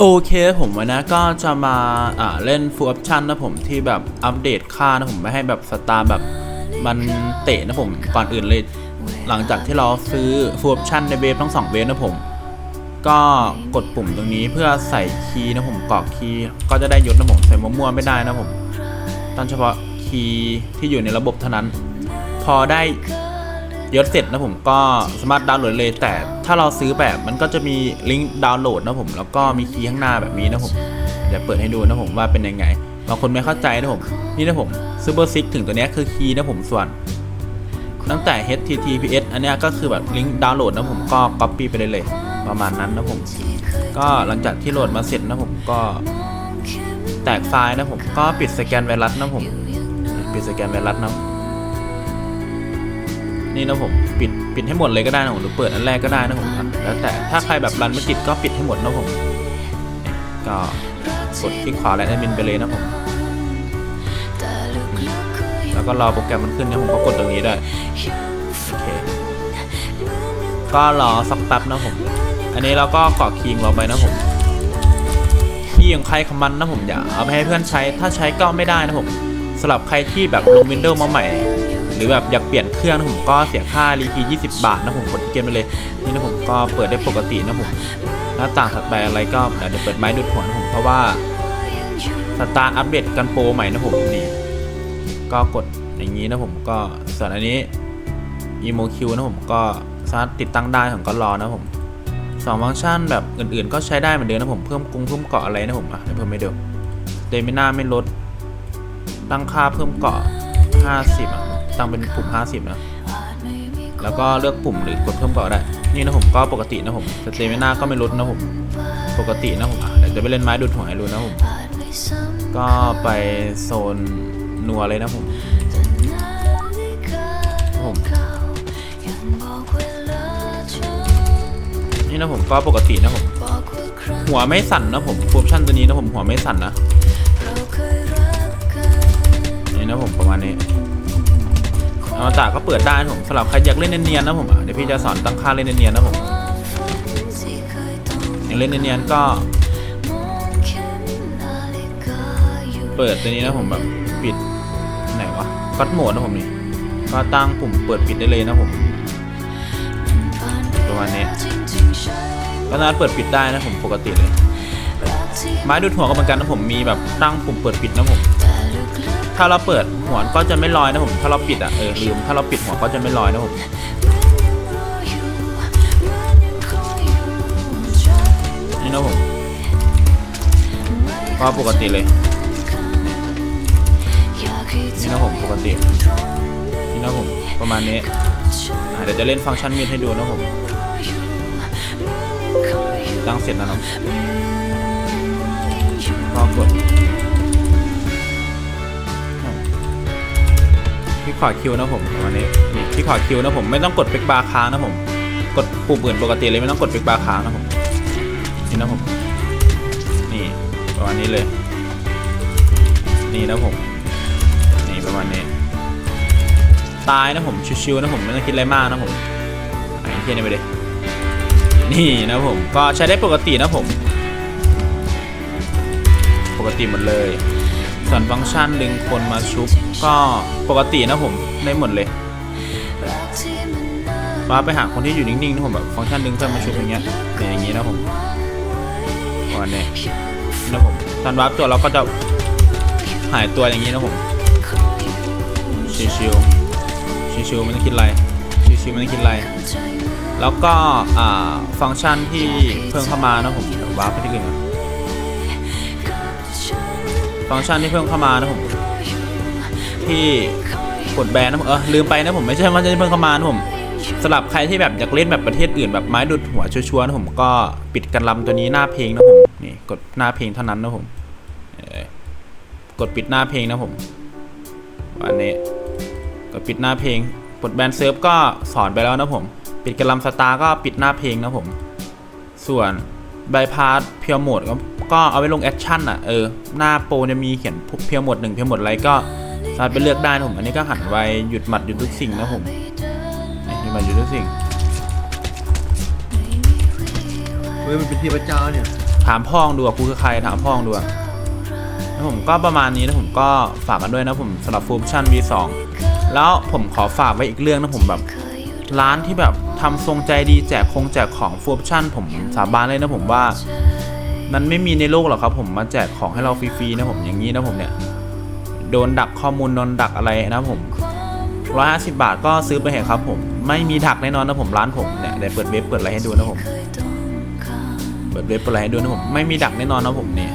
โอเคผมวันนี้ก็จะมาอ่าเล่นฟูลออปชั่นนะผมที่แบบอัปเดตค่านะผมไม่ให้แบบสตาร์แบบมันเตะนะผมก่อนอื่นเลย หลังจากที่เราซื้อฟูลออปชั่นในเวฟทั้งสองเวฟนะผม ก็กดปุ่มตรงนี้เพื่อใส่คีย์นะผมกรอกคีย์ก็จะได้ยศนะผมใส่มั่วๆไม่ได้นะผมต้องเฉพาะคีย์ที่อยู่ในระบบเท่านั้น พอได้ยศเสร็จนะผมก็สามารถดาวน์โหลดเลยแต่ ถ้าเราซื้อแบบมันก็จะมีลิงก์ดาวน์โหลดนะผมแล้วก็มีคีย์ข้างหน้าแบบนี้นะผมเดี๋ยวเปิดให้ดูนะผมว่าเป็นยังไงบางคนไม่เข้าใจนะผมนี่นะผมซูเปอร์ซิกถึงตัวนี้คือคีย์นะผมส่วน ตั้งแต่ HTTPS อันนี้ก็คือแบบลิงก์ดาวน์โหลดนะผมก็ Copy ไปได้เลย ประมาณนั้นนะผม ก็หลังจากที่โหลดมาเสร็จนะผมก็แตกไฟล์นะผมก็ปิดสแกนไวรัสนะผมปิดสแกนไวรัสนะ นี่นะผมปิดปิดให้หมดเลยก็ได้นะผมหรือเปิดอันแรกก็ได้นะผมแล้วแต่ถ้าใครแบบรันไม่ติดก็ปิดให้หมดนะผมก็กดคลิกขวาและแอดมินไปเลยนะผมแล้วก็รอโปรแกรมมันขึ้นเนี่ยผมก็กดตรงนี้ได้โอเคก็รอสักแป๊บนะผม อันนี้เราก็กรอกคีย์เราไปนะผมคีย์ของใครของมันนะผมอย่าเอาไปให้เพื่อนใช้ถ้าใช้ก็ไม่ได้นะผมสำหรับใครที่แบบลง Windows มาใหม่ หรือแบบอยากเปลี่ยนเครื่องนะผมก็เสียค่ารีพี20 บาทนะผมกดเกมไปเลย นี่นะผมก็เปิดได้ปกตินะผมหน้าต่างถัดไปอะไรก็เดี๋ยวเปิดไม้ดูดหัวนะผมเพราะว่าสตาร์อัปเดตกันโปรใหม่นะผมนี่ก็กดอย่างนี้นะผมก็ส่วนอันนี้ emo q นะผมก็สามารถติดตั้งได้ผมก็รอนะผมสองฟังก์ชันแบบอื่นๆ ก็ใช้ได้เหมือนเดิมนะผมเพิ่มกรุงเพิ่มเกาะอะไรนะผมอะเพิ่มไม่เดิมเดมิน่าไม่ลดตั้งค่าเพิ่มเกาะ 50อะ ตั้งเป็นปุ่ม 50 นะ แล้วก็เลือกปุ่มหรือกดเพิ่มกาะได้ นี่นะผมก็ปกตินะผมสเตมิน่าก็ไม่ลดนะผม ปกตินะผมเดี๋ยวจะไปเล่นไม้ดูดหัวให้ดูนะผม ก็ไปโซนนัวเลยนะผมผมนี่นะผมก็ปกตินะผม หัวไม่สั่นนะผมฟูมชั่นตัวนี้นะผมหัวไม่สั่นนะนี่นะผมประมาณนี้ อวตาก็เปิดได้นะผมสำหรับใครอยากเล่นเนียนๆนะผมเดี๋ยวพี่จะสอนตั้งค่าเล่นเนียนๆนะผมอยากเล่นเนียนๆก็ เปิดตัวนี้นะผมแบบปิดไหนวะก็ดโหมดนะผมนี่ก็ตั้งปุ่มเปิดปิดได้เลยนะผมประมาณนี้ก็สามาเปิดปิดได้นะผมปกติเลยไม้ดูดหัวก็เหมือนกันนะผมมีแบบตั้งปุ่มเปิดปิดนะผม ถ้าเราเปิดหัวก็จะไม่ลอยนะผม ถ้าเราปิดอะเออลืม ถ้าเราปิดหัวก็จะไม่ลอยนะผมนี่นะผมก็ปกติเลยนี่นะผมปกตินี่นะผมประมาณนี้เดี๋ยวจะเล่นฟังก์ชันมีดให้ดูนะผมตั้งเสร็จแล้วนะก็กด ขวาคิวนะผมประมาณนี้นี่คลิกขวาคิวนะผมไม่ต้องกดเป็กบาร์ค้างนะผม กดปุ่มอื่นปกติเลยไม่ต้องกดเป็กบาร์ค้างนะผมนี่นะผมนี่ประมาณนี้เลย นี่นะผมนี่ประมาณนี้ ตายนะผมชิวๆนะผมไม่ต้องคิดอะไรมากนะผมไอ้เทียนี่ไปเลยนี่นะผมก็ใช้ได้ปกตินะผม ปกติหมดเลยส่วนฟังก์ชันดึงคนมาชุบก็ปกตินะผมได้หมดเลยว่าไปหาคนที่อยู่นิ่งๆนะผมแบบฟังก์ชันดึงเพื่อนมาชุบอย่างเงี้ยเป็นอย่างงี้นะผมประมาณนี้นะผมตอนวาร์ปตัวเราก็จะหายตัวอย่างนี้นะผมชิวๆชิวๆไม่ต้องคิดอะไรชิวๆไม่ต้องคิดอะไรแล้วก็อ่าฟังก์ชันที่เพิ่มเข้ามานะผมวาร์ปไปที่อื่นฟังก์ชันที่เพิ่มเข้ามานะผม ที่กดแบนนะผมเออลืมไปนะผมไม่ใช่ว่าจะเพิ่มเข้ามานะผมสำหรับใครที่แบบอยากเล่นแบบประเทศอื่นแบบไม้ดูดหัวชัวร์ๆนะผมก็ปิดกันลำตัวนี้หน้าเพลงนะผมนี่กดหน้าเพลงเท่านั้นนะผมกดปิดหน้าเพลงนะผมวันนี้กดปิดหน้าเพลงกดแบนเซิร์ฟก็สอนไปแล้วนะผม ปิดกระลำสตาร์ก็ปิดหน้าเพลงนะผม ส่วนบายพาสเพียวโหมดก็ก็เอาไว้ลงแอคชั่นอะเออหน้าโปรจะมีเขียนเพียวโหมดหนึ่งเพียวโหมดอะไรก็ สามารถไปเลือกได้นะผม อันนี้ก็หันไวหยุดหมัดหยุดทุกสิ่งนะผมนี่หยุดหมัดหยุดทุกสิ่ง เฮ้ยมันเป็นเทพเจ้าเนี่ย ถามพ่องดูอะกูคือใครถามพ่องดูอะแล้วผมก็ประมาณนี้นะผมก็ฝากกันด้วยนะผมสำหรับฟูมชั่น V2 แล้วผมขอฝากไว้อีกเรื่องนะผมแบบร้านที่แบบทำทรงใจดีแจกคงแจกของฟูมชั่น ผมสาบานเลยนะผมว่า มันไม่มีในโลกหรอกครับผมมาแจกของให้เราฟรีๆนะผมอย่างนี้นะผมเนี่ย โดนดักข้อมูลโดนดักอะไรนะผมร้อยห้าสิบาทก็ซื้อไปเห็นครับผม ไม่มีดักแน่นอนนะผมร้านผมเนี่ยเดี๋ยวเปิดเว็บเปิดอะไรให้ดูนะผม เปิดเว็บเปิดอะไรให้ดูนะผม ไม่มีดักแน่นอนนะผมเนี่ย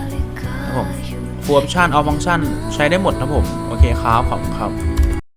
นะผมฟูออปชั่นเอาฟังก์ชันใช้ได้หมดนะผม โอเคครับขอบคุณครับ